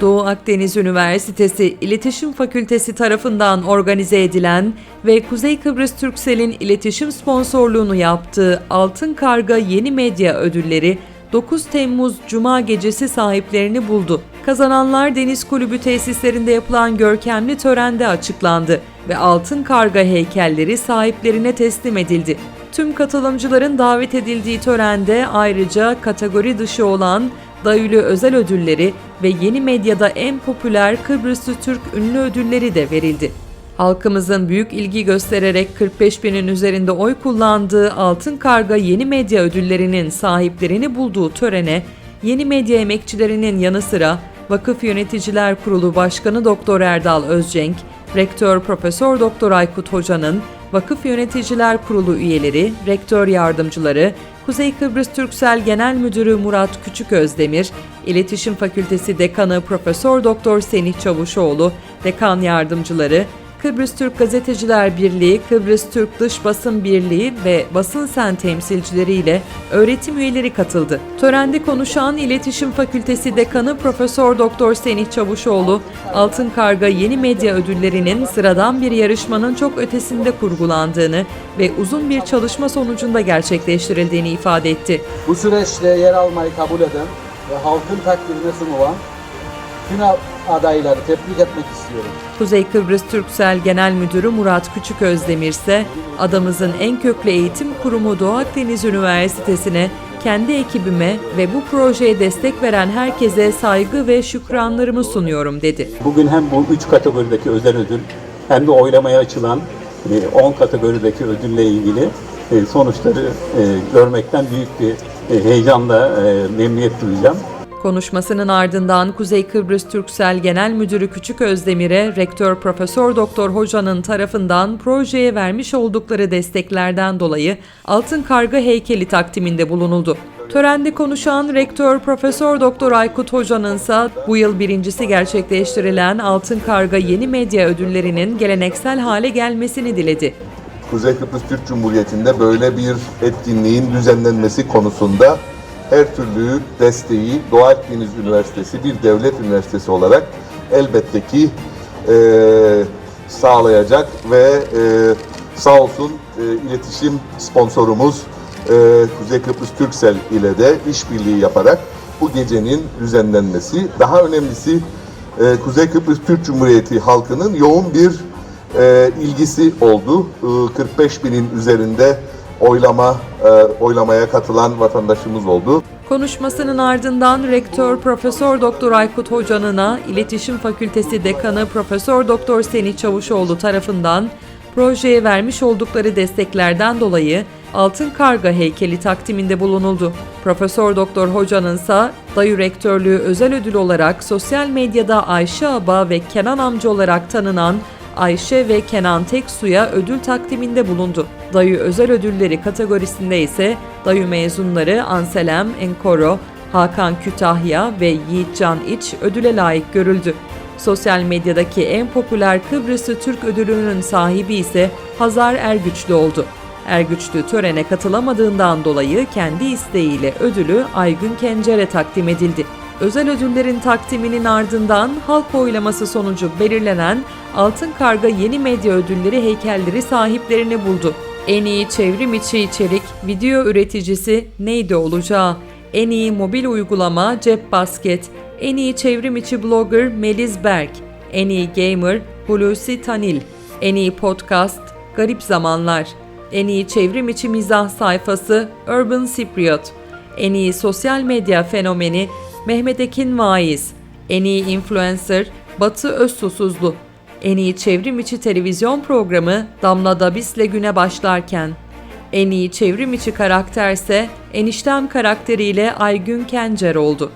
Doğu Akdeniz Üniversitesi İletişim Fakültesi tarafından organize edilen ve Kuzey Kıbrıs Türksel'in iletişim sponsorluğunu yaptığı Altın Karga Yeni Medya Ödülleri 9 Temmuz Cuma gecesi sahiplerini buldu. Kazananlar Deniz Kulübü tesislerinde yapılan görkemli törende açıklandı ve Altın Karga heykelleri sahiplerine teslim edildi. Tüm katılımcıların davet edildiği törende ayrıca kategori dışı olan Dayülü özel ödülleri ve yeni medyada en popüler Kıbrıslı Türk ünlü ödülleri de verildi. Halkımızın büyük ilgi göstererek 45 binin üzerinde oy kullandığı Altın Karga Yeni Medya Ödülleri'nin sahiplerini bulduğu törene yeni medya emekçilerinin yanı sıra Vakıf Yöneticiler Kurulu Başkanı Doktor Erdal Özcenk, Rektör Profesör Doktor Aykut Hoca'nın, Vakıf Yöneticiler Kurulu üyeleri, rektör yardımcıları, Kuzey Kıbrıs Türksel Genel Müdürü Murat Küçüközdemir, İletişim Fakültesi Dekanı Profesör Doktor Senih Çavuşoğlu, dekan yardımcıları, Kıbrıs Türk Gazeteciler Birliği, Kıbrıs Türk Dış Basın Birliği ve Basın Sen temsilcileriyle öğretim üyeleri katıldı. Törende konuşan İletişim Fakültesi Dekanı Profesör Doktor Senih Çavuşoğlu, Altın Karga Yeni Medya Ödülleri'nin sıradan bir yarışmanın çok ötesinde kurgulandığını ve uzun bir çalışma sonucunda gerçekleştirildiğini ifade etti. Bu süreçte yer almayı kabul eden ve halkın takdirine sunulan tüm adayları tebrik etmek istiyorum. Kuzey Kıbrıs Türksel Genel Müdürü Murat Küçüközdemir ise adamızın en köklü eğitim kurumu Doğu Akdeniz Üniversitesi'ne, kendi ekibime ve bu projeye destek veren herkese saygı ve şükranlarımı sunuyorum dedi. Bugün hem bu üç kategorideki özel ödül hem de oylamaya açılan 10 kategorideki ödülle ilgili e, sonuçları e, görmekten büyük bir e, heyecanla e, memnuniyet duyacağım. Konuşmasının ardından Kuzey Kıbrıs Türksel Genel Müdürü Küçük Özdemir'e Rektör Profesör Doktor Hoca'nın tarafından projeye vermiş oldukları desteklerden dolayı Altın Karga heykeli takdiminde bulunuldu. Törende konuşan Rektör Profesör Doktor Aykut Hoca'nın ise bu yıl birincisi gerçekleştirilen Altın Karga Yeni Medya Ödülleri'nin geleneksel hale gelmesini diledi. Kuzey Kıbrıs Türk Cumhuriyeti'nde böyle bir etkinliğin düzenlenmesi konusunda her türlü desteği Doğu Akdeniz Üniversitesi bir devlet üniversitesi olarak elbette ki e, sağlayacak ve e, sağ olsun e, iletişim sponsorumuz e, Kuzey Kıbrıs Türksel ile de işbirliği yaparak bu gecenin düzenlenmesi daha önemlisi e, Kuzey Kıbrıs Türk Cumhuriyeti halkının yoğun bir e, ilgisi oldu. E, 45 binin üzerinde oylama e, oylamaya katılan vatandaşımız oldu. Konuşmasının ardından Rektör Profesör Doktor Aykut Hoca'nına İletişim Fakültesi Dekanı Profesör Doktor Seni Çavuşoğlu tarafından projeye vermiş oldukları desteklerden dolayı Altın Karga heykeli takdiminde bulunuldu. Profesör Doktor Hoca'nın ise Dayı Rektörlüğü özel ödül olarak sosyal medyada Ayşe Aba ve Kenan amca olarak tanınan Ayşe ve Kenan Teksu'ya ödül takdiminde bulundu. Dayı özel ödülleri kategorisinde ise Dayı mezunları Anselem Enkoro, Hakan Kütahya ve Yiğitcan İç ödüle layık görüldü. Sosyal medyadaki en popüler Kıbrıslı Türk ödülünün sahibi ise Hazar Ergüçlü oldu. Ergüçlü törene katılamadığından dolayı kendi isteğiyle ödülü Aygün Kencer'e takdim edildi. Özel ödüllerin takdiminin ardından halk oylaması sonucu belirlenen Altın Karga Yeni Medya Ödülleri heykelleri sahiplerini buldu. En iyi çevrim içi içerik video üreticisi neydi olacağı? En iyi mobil uygulama Cep Basket, en iyi çevrim içi blogger Melis Berk, en iyi gamer Hulusi Tanil, en iyi podcast Garip Zamanlar, en iyi çevrim içi mizah sayfası Urban Cypriot, en iyi sosyal medya fenomeni Mehmet Ekin Vaiz, en iyi influencer Batı Özsusuzlu, en iyi çevrim içi televizyon programı Damla Dabis'le güne başlarken, en iyi çevrim içi karakterse Eniştem karakteriyle Aygün Kencer oldu.